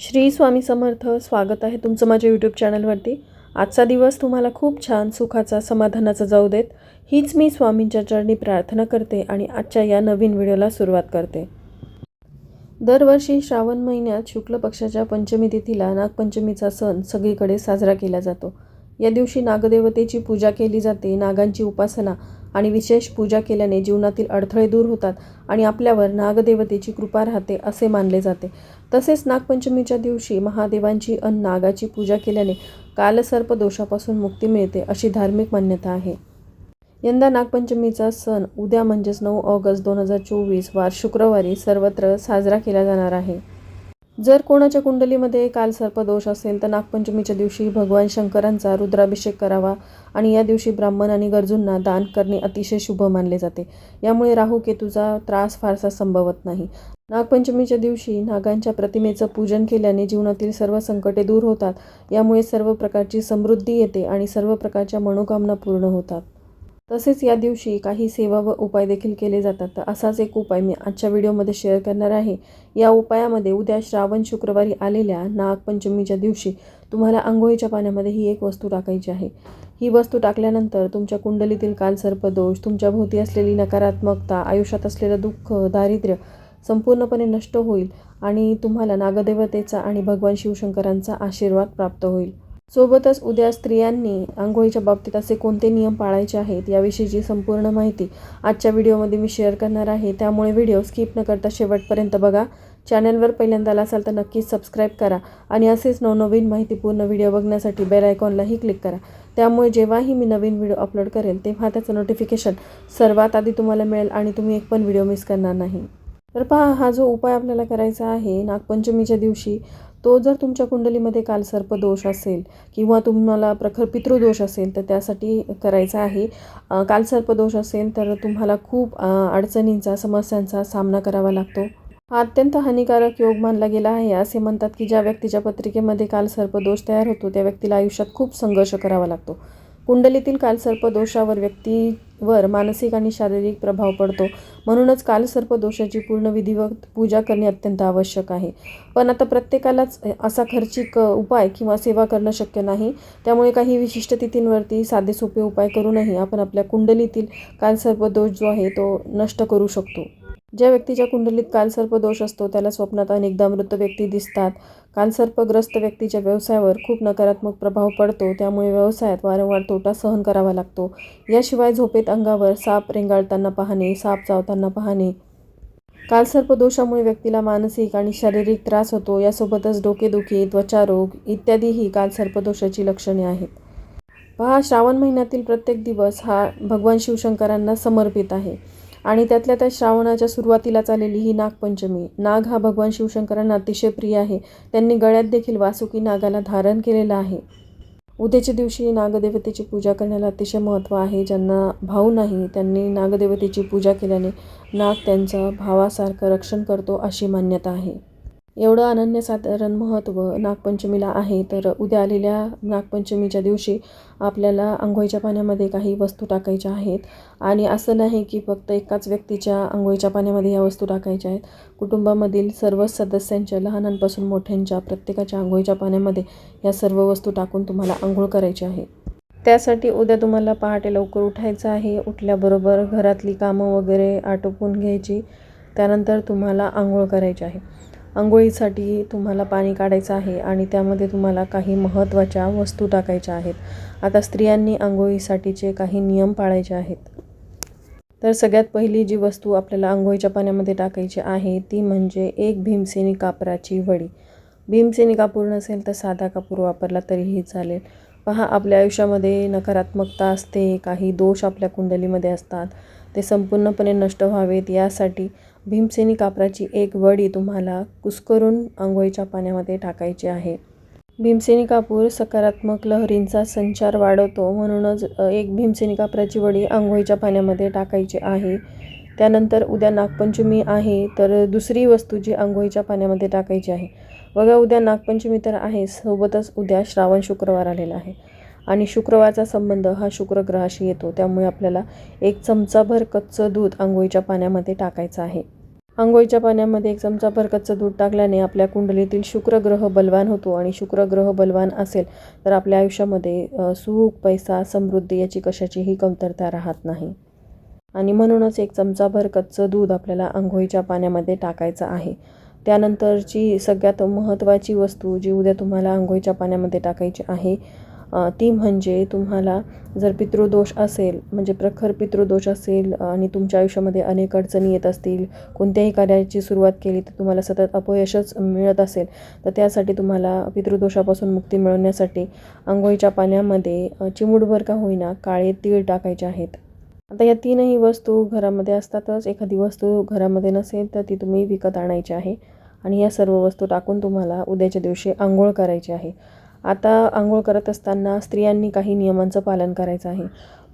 श्री स्वामी समर्थ स्वागत आहे तुमचं माझ्या यूट्यूब चॅनलवरती आजचा दिवस तुम्हाला खूप छान सुखाचा समाधानाचा जाऊ देत. हीच मी स्वामींच्या चरणी प्रार्थना करते आणि आजच्या या नवीन व्हिडिओला सुरुवात करते. दरवर्षी श्रावण महिन्यात शुक्ल पक्षाच्या पंचमी तिथीला नागपंचमीचा सण सगळीकडे साजरा केला जातो. या दिवशी नागदेवतेची पूजा केली जाते नागांची उपासना आणि विशेष पूजा केल्याने जीवनातील अडथळे दूर होतात आणि आपल्यावर नागदेवतेची कृपा राहते असे मानले जाते. तसेच नागपंचमीच्या दिवशी महादेवांची अन नागाची पूजा केल्याने कालसर्प दोषापासून मुक्ती मिळते अशी धार्मिक मान्यता आहे. यंदा नागपंचमीचा सण उद्या म्हणजेच नऊ ऑगस्ट दोन हजार चोवीस वार शुक्रवारी सर्वत्र साजरा केला जाणार आहे. जर कोणाच्या कुंडलीमध्ये काल सर्पदोष असेल तर नागपंचमीच्या दिवशी भगवान शंकरांचा रुद्राभिषेक करावा आणि या दिवशी ब्राह्मण आणि गरजूंना दान करणे अतिशय शुभ मानले जाते. यामुळे राहू केतूचा त्रास फारसा संभवत नाही. नागपंचमीच्या दिवशी नागांच्या प्रतिमेचं पूजन केल्याने जीवनातील सर्व संकटे दूर होतात. यामुळे सर्व प्रकारची समृद्धी येते आणि सर्व प्रकारच्या मनोकामना पूर्ण होतात. तसेच या दिवशी काही सेवा व उपाय देखील केले जातात. तर असाच एक उपाय मी आजच्या व्हिडिओमध्ये शेअर करणार आहे. या उपायामध्ये उद्या श्रावण शुक्रवारी आलेल्या नागपंचमीच्या दिवशी तुम्हाला आंघोळीच्या पाण्यामध्ये ही एक वस्तू टाकायची आहे. ही वस्तू टाकल्यानंतर तुमच्या कुंडलीतील कालसर्पदोष तुमच्या भोवती असलेली नकारात्मकता आयुष्यात असलेलं दुःख दारिद्र्य संपूर्णपणे नष्ट होईल आणि तुम्हाला नागदेवतेचा आणि भगवान शिवशंकरांचा आशीर्वाद प्राप्त होईल. सोबतच उद्या स्त्रियांनी आंघोळीच्या बाबतीत असे कोणते नियम पाळायचे आहेत याविषयीची संपूर्ण माहिती आजच्या व्हिडिओमध्ये मी शेअर करणार आहे. त्यामुळे व्हिडिओ स्किप न करता शेवटपर्यंत बघा. चॅनलवर पहिल्यांदा आला असाल तर नक्कीच सबस्क्राईब करा आणि असेच नवनवीन माहितीपूर्ण व्हिडिओ बघण्यासाठी बेल आयकॉनलाही क्लिक करा. त्यामुळे जेव्हाही मी नवीन व्हिडिओ अपलोड करेल तेव्हा त्याचं नोटिफिकेशन सर्वात आधी तुम्हाला मिळेल आणि तुम्ही एक पण व्हिडिओ मिस करणार नाही. तर पहा हा जो उपाय आपल्याला करायचा आहे नागपंचमीच्या दिवशी तो जर तुमच्या कुंडलीमध्ये काल सर्पदोष असेल किंवा तुम्हाला प्रखर पितृदोष असेल तर त्यासाठी करायचा आहे. काल सर्पदोष असेल तर तुम्हाला खूप अडचणींचा समस्यांचा सामना करावा लागतो. हा अत्यंत हानिकारक योग मानला गेला आहे. असे म्हणतात की ज्या व्यक्तीच्या पत्रिकेमध्ये काल सर्पदोष तयार होतो त्या व्यक्तीला आयुष्यात खूप संघर्ष करावा लागतो. कुंडलीतील कालसर्प दोषावर व्यक्तीवर मानसिक आणि शारीरिक प्रभाव पडतो. म्हणूनच कालसर्प दोषाची पूर्ण विधिवत पूजा करणे अत्यंत आवश्यक आहे. पण आता प्रत्येकालाच असा खर्चिक उपाय किंवा सेवा करणं शक्य नाही. त्यामुळे काही विशिष्ट तिथींवरती साधे सोपे उपाय करूनही आपण आपल्या कुंडलीतील कालसर्पदोष जो आहे तो नष्ट करू शकतो. ज्या व्यक्तीच्या कुंडलीत कालसर्पदोष असतो त्याला स्वप्नात अनेकदा मृत व्यक्ती दिसतात. कालसर्पग्रस्त व्यक्तीच्या व्यवसायावर खूप नकारात्मक प्रभाव पडतो त्यामुळे व्यवसायात वारंवार तोटा सहन करावा लागतो. याशिवाय झोपेत अंगावर साप रेंगाळताना पाहणे साप चावताना पाहणे. कालसर्पदोषामुळे व्यक्तीला मानसिक आणि शारीरिक त्रास होतो यासोबतच डोकेदुखी त्वचारोग इत्यादी कालसर्पदोषाची लक्षणे आहेत. पहा श्रावण महिन्यातील प्रत्येक दिवस हा भगवान शिवशंकरांना समर्पित आहे. आणि त्यातल्या त्या श्रावणाच्या सुरुवातीलाच आलेली ही नागपंचमी. नाग हा भगवान शिवशंकरांना अतिशय प्रिय आहे. त्यांनी गळ्यात देखील वासुकी नागाला धारण केलेलं आहे. उद्याच्या दिवशी नागदेवतेची पूजा करण्याला अतिशय महत्त्व आहे. ज्यांना भाऊ नाही त्यांनी नागदेवतेची पूजा केल्याने नाग त्यांचं भावासारखं रक्षण करतो अशी मान्यता आहे. एवढं अनन्यसाधारण महत्त्व नागपंचमीला आहे तर उद्या आलेल्या नागपंचमीच्या दिवशी आपल्याला आंघोळीच्या पाण्यामध्ये काही वस्तू टाकायच्या आहेत. आणि असं नाही की फक्त एकाच व्यक्तीच्या आंघोळीच्या पाण्यामध्ये ह्या वस्तू टाकायच्या आहेत. कुटुंबामधील सर्वच सदस्यांच्या लहानांपासून मोठ्यांच्या प्रत्येकाच्या आंघोळीच्या पाण्यामध्ये या सर्व वस्तू टाकून तुम्हाला आंघोळ करायची आहे. त्यासाठी उद्या तुम्हाला पहाटे लवकर उठायचं आहे. उठल्याबरोबर घरातली कामं वगैरे आटोपून घ्यायची. त्यानंतर तुम्हाला आंघोळ करायची आहे. आंघोळीसाठी तुम्हाला पाणी काढायचं आहे आणि त्यामध्ये तुम्हाला काही महत्त्वाच्या वस्तू टाकायच्या आहेत. आता स्त्रियांनी आंघोळीसाठीचे काही नियम पाळायचे आहेत. तर सगळ्यात पहिली जी वस्तू आपल्याला आंघोळीच्या पाण्यामध्ये टाकायची आहे ती म्हणजे एक भीमसेनी कापराची वडी. भीमसेनी कापूर नसेल तर साधा कापूर वापरला तरीही चालेल. पहा आपल्या आयुष्यामध्ये नकारात्मकता असते काही दोष आपल्या कुंडलीमध्ये असतात. ते संपूर्णपणे नष्ट व्हावेत. यासाठी भीमसेनी कापराची एक वडी तुम्हाला कुस्करून आंघोळीच्या पाण्यामध्ये टाकायची आहे. भीमसेनी कापूर सकारात्मक लहरींचा संचार वाढवतो. म्हणूनच एक भीमसेनी कापराची वडी आंघोळीच्या पाण्यामध्ये टाकायची आहे. त्यानंतर उद्या नागपंचमी आहे तर दुसरी वस्तू जी आंघोळीच्या पाण्यामध्ये टाकायची आहे. बघा उद्या नागपंचमी तर आहे. सोबतच उद्या श्रावण शुक्रवार आलेला आहे. आणि शुक्रवारचा संबंध हा शुक्रग्रहाशी येतो. त्यामुळे आपल्याला एक चमचाभर कच्चं दूध आंघोळीच्या पाण्यामध्ये टाकायचं आहे. आंघोळीच्या पाण्यामध्ये एक चमचा भर कच्चं दूध टाकल्याने आपल्या कुंडलीतील शुक्र ग्रह बलवान होतो आणि शुक्र ग्रह बलवान असेल तर आपल्या आयुष्यामध्ये सुख पैसा समृद्धी याची कशाचीही कमतरता राहत नाही. आणि म्हणूनच एक चमचाभर कच्चं दूध आपल्याला आंघोळीच्या पाण्यामध्ये टाकायचं आहे. त्यानंतरची सगळ्यात महत्त्वाची वस्तू जी उद्या तुम्हाला आंघोळीच्या पाण्यामध्ये टाकायची आहे ती म्हणजे तुम्हाला जर पितृदोष असेल म्हणजे प्रखर पितृदोष असेल आणि तुमच्या आयुष्यामध्ये अनेक अडचणी येत असतील कोणत्याही कार्याची सुरुवात केली तर तुम्हाला सतत अपयशच मिळत असेल तर त्यासाठी तुम्हाला पितृदोषापासून मुक्ती मिळवण्यासाठी आंघोळीच्या पाण्यामध्ये चिमुडभर का होईना काळे तीळ टाकायचे आहेत. आता या तीनही वस्तू घरामध्ये असतातच एखादी वस्तू घरामध्ये नसेल तर ती तुम्ही विकत आणायची आहे. आणि या सर्व वस्तू टाकून तुम्हाला उद्याच्या दिवशी आंघोळ करायची आहे. आता आंघोळ करत असताना स्त्रियांनी काही नियमांचं पालन करायचं आहे.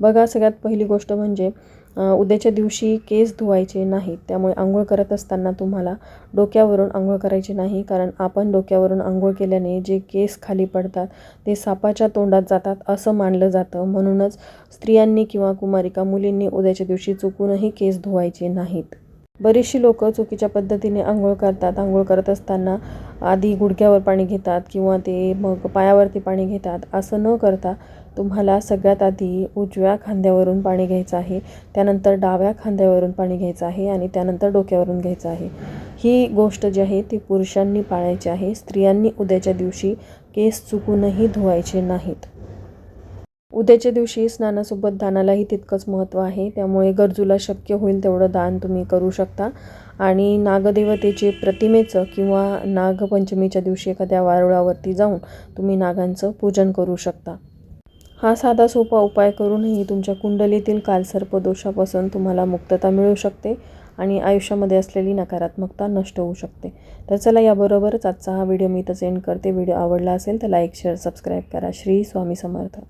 बघा सगळ्यात पहिली गोष्ट म्हणजे उद्याच्या दिवशी केस धुवायचे नाहीत त्यामुळे आंघोळ करत असताना तुम्हाला डोक्यावरून आंघोळ करायची नाही कारण आपण डोक्यावरून आंघोळ केल्याने जे केस खाली पडतात ते सापाच्या तोंडात जातात असं मानलं जातं. म्हणूनच स्त्रियांनी किंवा कुमारिका मुलींनी उद्याच्या दिवशी चुकूनही केस धुवायचे नाहीत. बरीचशी लोकं चुकीच्या पद्धतीने आंघोळ करतात. आंघोळ करत असताना आधी गुडघ्यावर पाणी घेतात किंवा ते मग पायावरती पाणी घेतात. असं न करता तुम्हाला सगळ्यात आधी उजव्या खांद्यावरून पाणी घ्यायचं आहे. त्यानंतर डाव्या खांद्यावरून पाणी घ्यायचं आहे आणि त्यानंतर डोक्यावरून घ्यायचं आहे. ही गोष्ट जी आहे ती पुरुषांनी पाळायची आहे. स्त्रियांनी उद्याच्या दिवशी केस चुकूनही धुवायचे नाहीत. उद्याच्या दिवशी स्नानासोबत दानालाही तितकंच महत्त्व आहे. त्यामुळे गरजूला शक्य होईल तेवढं दान तुम्ही करू शकता. आणि नागदेवतेचे प्रतिमेचं किंवा नागपंचमीच्या दिवशी एखाद्या वारुळावरती जाऊन तुम्ही नागांचं पूजन करू शकता. हा साधा सोपा उपाय करूनही तुमच्या कुंडलीतील कालसर्प दोषापासून तुम्हाला मुक्तता मिळू शकते आणि आयुष्यामध्ये असलेली नकारात्मकता नष्ट होऊ शकते. तर चला याबरोबरच आजचा हा व्हिडिओ मी इथं सेंड करते. व्हिडिओ आवडला असेल तर लाईक शेअर सबस्क्राईब करा. श्री स्वामी समर्थ.